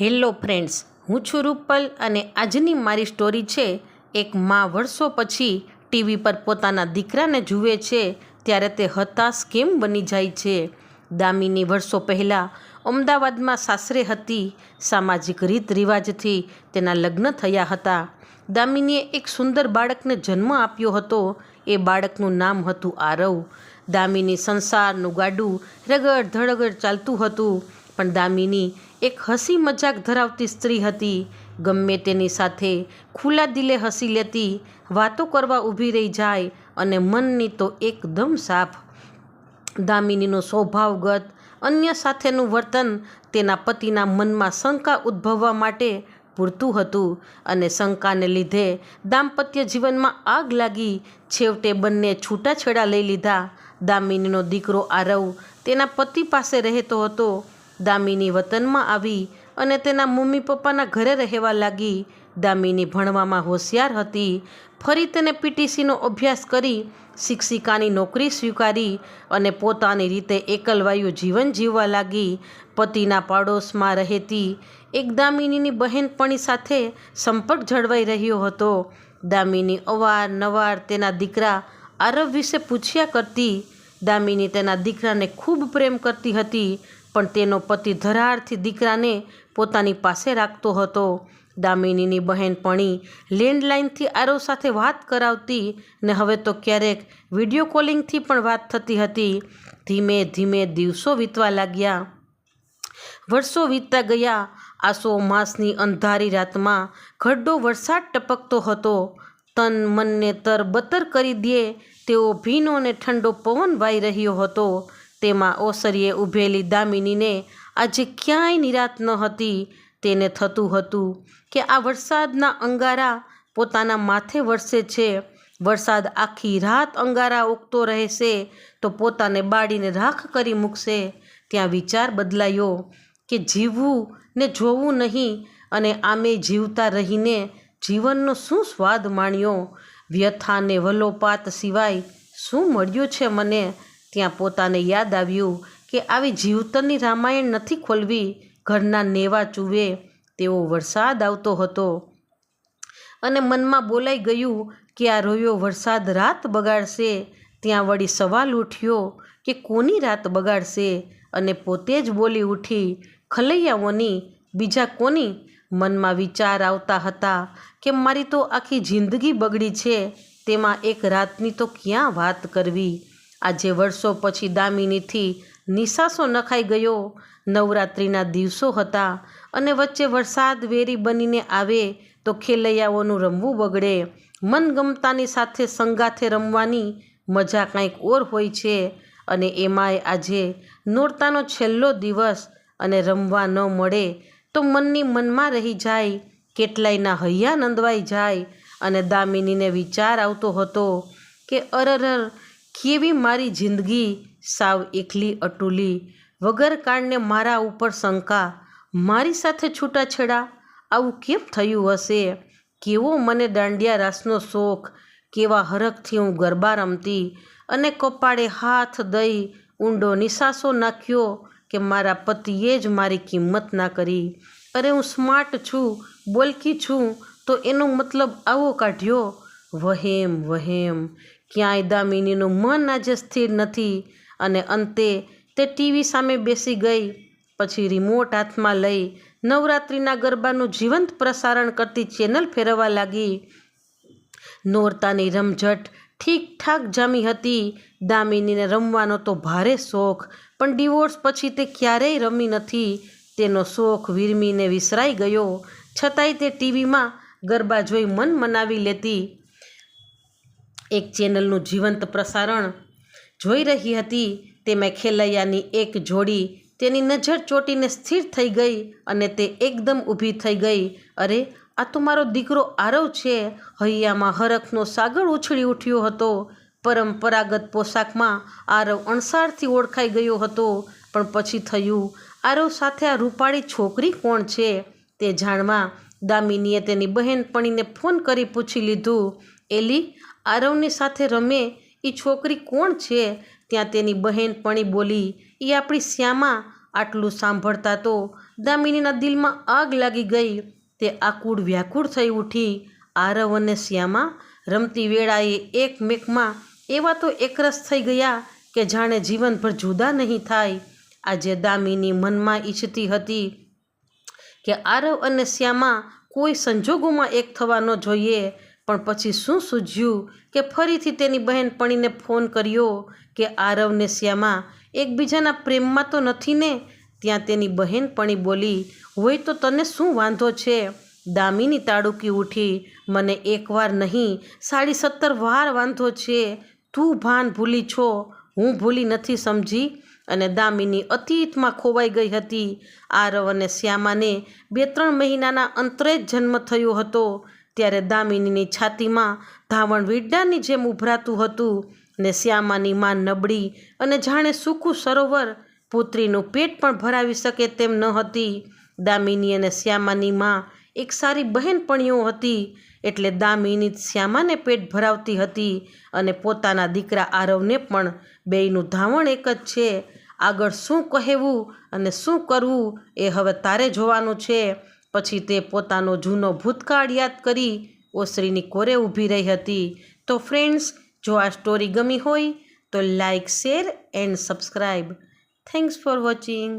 Hello friends, હું છું રૂપલ અને આજની મારી સ્ટોરી છે, એક મા વર્ષો પછી ટીવી પર પોતાના દીકરાને જુએ છે, ત્યારે તે હતાશ કેમ બની જાય છે? દામિની વર્ષો પહેલાં અમદાવાદમાં સાસરે હતી, સામાજિક રીત રિવાજથી તેના લગ્ન થયા હતા. દામિનીએ એક સુંદર બાળકને જન્મ આપ્યો હતો, એ બાળકનું નામ હતું આરવ. દામિની સંસારનું ગાડું રગડ ધડગડ ચાલતું હતું, પણ દામિની એક હસી મજાક ધરાવતી સ્ત્રી હતી. ગમે તેની સાથે ખુલ્લા દિલે હસી લેતી વાતો કરવા ઊભી રહી જાય અને મનની તો એકદમ સાફ. દામિનીનો સ્વભાવગત અન્ય સાથેનું વર્તન તેના પતિના મનમાં શંકા ઉદ્ભવવા માટે પૂરતું હતું અને શંકાને લીધે દાંપત્ય જીવનમાં આગ લાગી. છેવટે બંને છૂટાછેડા લઈ લીધા. દામિનીનો દીકરો આરવ તેના પતિ પાસે રહેતો હતો. દામિની વતનમાં આવી અને તેના મમ્મી પપ્પાના ઘરે રહેવા લાગી. દામિની ભણવામાં હોશિયાર હતી. ફરી તેને પીટીસીનો અભ્યાસ કરી શિક્ષિકાની નોકરી સ્વીકારી અને પોતાની રીતે એકલવાયુ જીવન જીવવા લાગી. પતિના પાડોશમાં રહેતી એક દામિનીની બહેનપણી સાથે સંપર્ક જળવાઈ રહ્યો હતો. દામિની અવારનવાર તેના દીકરા આરવ વિશે પૂછ્યા કરતી. દામિની તેના દીકરાને ખૂબ પ્રેમ કરતી હતી. પણ તેનો પતિ ધરારથી દીકરાને પોતાની પાસે રાખતો હતો. દામિનીની બહેનપણી લેન્ડલાઇનથી આરવ સાથે વાત કરાવતી ને હવે તો ક્યારેક વીડિયો કોલિંગથી પણ વાત થતી હતી. ધીમે ધીમે દિવસો વીતવા લાગ્યા. વર્ષો વીતતા ગયા. આસો માસની અંધારી રાતમાં ઘડો વરસાદ ટપકતો હતો. તન મનને તરબતર કરી દે તેવો ભીનો અને ઠંડો પવન વાઈ રહ્યો હતો. તેમાં ઓસરીએ ઊભેલી દામિનીને આજે ક્યાંય નિરાત ન હતી. તેને થતું હતું કે આ વરસાદના અંગારા પોતાના માથે વરસે છે. વરસાદ આખી રાત અંગારા ઉગતો રહેશે તો પોતાને બાળીને રાખ કરી મૂકશે. ત્યાં વિચાર બદલાયો કે જીવવું ને જોવું નહીં અને આમે જીવતા રહીને જીવનનો શું સ્વાદ માણ્યો? વ્યથાને વલોપાત સિવાય શું મળ્યું છે મને? ત્યાં પોતાને યાદ આવ્યું કે આવી જીવતરની રામાયણ નથી ખોલવી, ઘરના નેવા ચૂવે તેવો વરસાદ આવતો હતો. અને મનમાં બોલાઈ ગયું કે આ રોયો વરસાદ રાત બગાડશે, ત્યાં વળી સવાલ ઉઠ્યો કે કોની રાત બગાડશે અને પોતે જ બોલી ઉઠી, ખલૈયાઓની, બીજા કોની? મનમાં વિચાર આવતા હતા કે મારી તો આખી જિંદગી બગડી છે, તેમાં એક રાતની તો ક્યાં વાત કરવી? આજે વર્ષો પછી દામિનીથી નિશાસો નખાઈ ગયો. નવરાત્રિના દિવસો હતા અને વચ્ચે વરસાદ વેરી બનીને આવે તો ખેલૈયાઓનું રમવું બગડે. મનગમતાની સાથે સંગાથે રમવાની મજા કાંઈક ઓર હોય છે અને એમાંય આજે નોરતાનો છેલ્લો દિવસ અને રમવા ન મળે તો મનની મનમાં રહી જાય, કેટલાયના હૈયા નંદવાઈ જાય અને દામિનીને વિચાર આવતો હતો કે અરરર કેવી મારી જિંદગી સાવ એકલી, અટુલી વગર કારણે મારા ઉપર શંકા, મારી સાથે છૂટાછેડા, આવું કેમ થયું હશે? કેવો મને દાંડિયા રાસનો શોખ, કેવા હરખથી હું ગરબા રમતી અને કપાળે હાથ દઈ ઊંડો નિશાસો નાખ્યો કે મારા પતિએ જ મારી કિંમત ના કરી. અરે હું સ્માર્ટ છું, બોલકી છું, તો એનો મતલબ આવો કાઢ્યો વહેમ વહેમ. ક્યાંય દામિનીનું મન આજે સ્થિર નથી અને અંતે તે ટીવી સામે બેસી ગઈ, પછી રિમોટ હાથમાં લઈ નવરાત્રિના ગરબાનું જીવંત પ્રસારણ કરતી ચેનલ ફેરવવા લાગી. નોરતાની રમઝટ ઠીકઠાક જામી હતી. દામિનીને રમવાનો તો ભારે શોખ, પણ ડિવોર્સ પછી તે ક્યારેય રમી નથી. તેનો શોખ વિરમીને વિસરાઈ ગયો. છતાંય તે ટીવીમાં ગરબા જોઈ મન મનાવી લેતી. એક ચેનલનું જીવંત પ્રસારણ જોઈ રહી હતી તેમાં ખેલૈયાની એક જોડી તેની નજર ચોટીને સ્થિર થઈ ગઈ અને તે એકદમ ઊભી થઈ ગઈ. અરે, આ તો મારો દીકરો આરવ છે. હૈયામાં હરખનો સાગર ઉછળી ઉઠ્યો હતો. પરંપરાગત પોશાકમાં આરવ અણસારથી ઓળખાઈ ગયો હતો. પણ પછી થયું, આરવ સાથે આ રૂપાળી છોકરી કોણ છે? તે જાણવા દામિનીએ તેની બહેનપણીને ફોન કરી પૂછી લીધું. એલી આરવની સાથે રમે એ છોકરી કોણ છે? ત્યાં તેની બહેનપણી બોલી એ આપણી શ્યામા. આટલું સાંભળતા તો દામિનીના દિલમાં આગ લાગી ગઈ. તે આકુળ વ્યાકુળ થઈ ઉઠી. આરવ અને શ્યામા રમતી વેળાએ એકમેકમાં એવા તો એકરસ થઈ ગયા કે જાણે જીવનભર જુદા નહીં થાય. આજે દામિની મનમાં ઈચ્છતી હતી કે આરવ અને શ્યામા કોઈ સંજોગોમાં એક થવા ન જોઈએ. પણ પછી શું સૂઝ્યું કે ફરીથી તેની બહેનપણીને ફોન કર્યો કે આરવને શ્યામા, એકબીજાના પ્રેમમાં તો નથી ને? ત્યાં તેની બહેનપણી બોલી, હોય તો તને શું વાંધો છે? દામિની તાડુકી ઉઠી, મને એકવાર નહીં, સાડી સત્તર વાર વાંધો છે. તું ભાન ભૂલી છો. હું ભૂલી નથી સમજી. અને દામિની અતીતમાં ખોવાઈ ગઈ હતી. આરવ અને શ્યામાને બે ત્રણ મહિનાના અંતરે જ જન્મ થયો હતો. ત્યારે દામિનીની છાતીમાં ધાવણ વીડાની જેમ ઉભરાતું હતું ને શ્યામાની માં નબળી અને જાણે સૂકું સરોવર પુત્રીનું પેટ પણ ભરાવી શકે તેમ ન હતી. દામિની અને શ્યામાની માં એક સારી બહેનપણીઓ હતી એટલે દામિની શ્યામાને પેટ ભરાવતી હતી અને પોતાના દીકરા આરવને પણ બેયનું ધાવણ એક જ છે. આગળ શું કહેવું અને શું કરવું એ હવે તારે જોવાનું છે. પછી તે પોતાનો જૂનો ભૂતકાળ યાદ કરી ઓસરીની કોરે ઊભી રહી હતી. તો ફ્રેન્ડ્સ, જો આ સ્ટોરી ગમી હોય તો like, share and subscribe thanks for watching.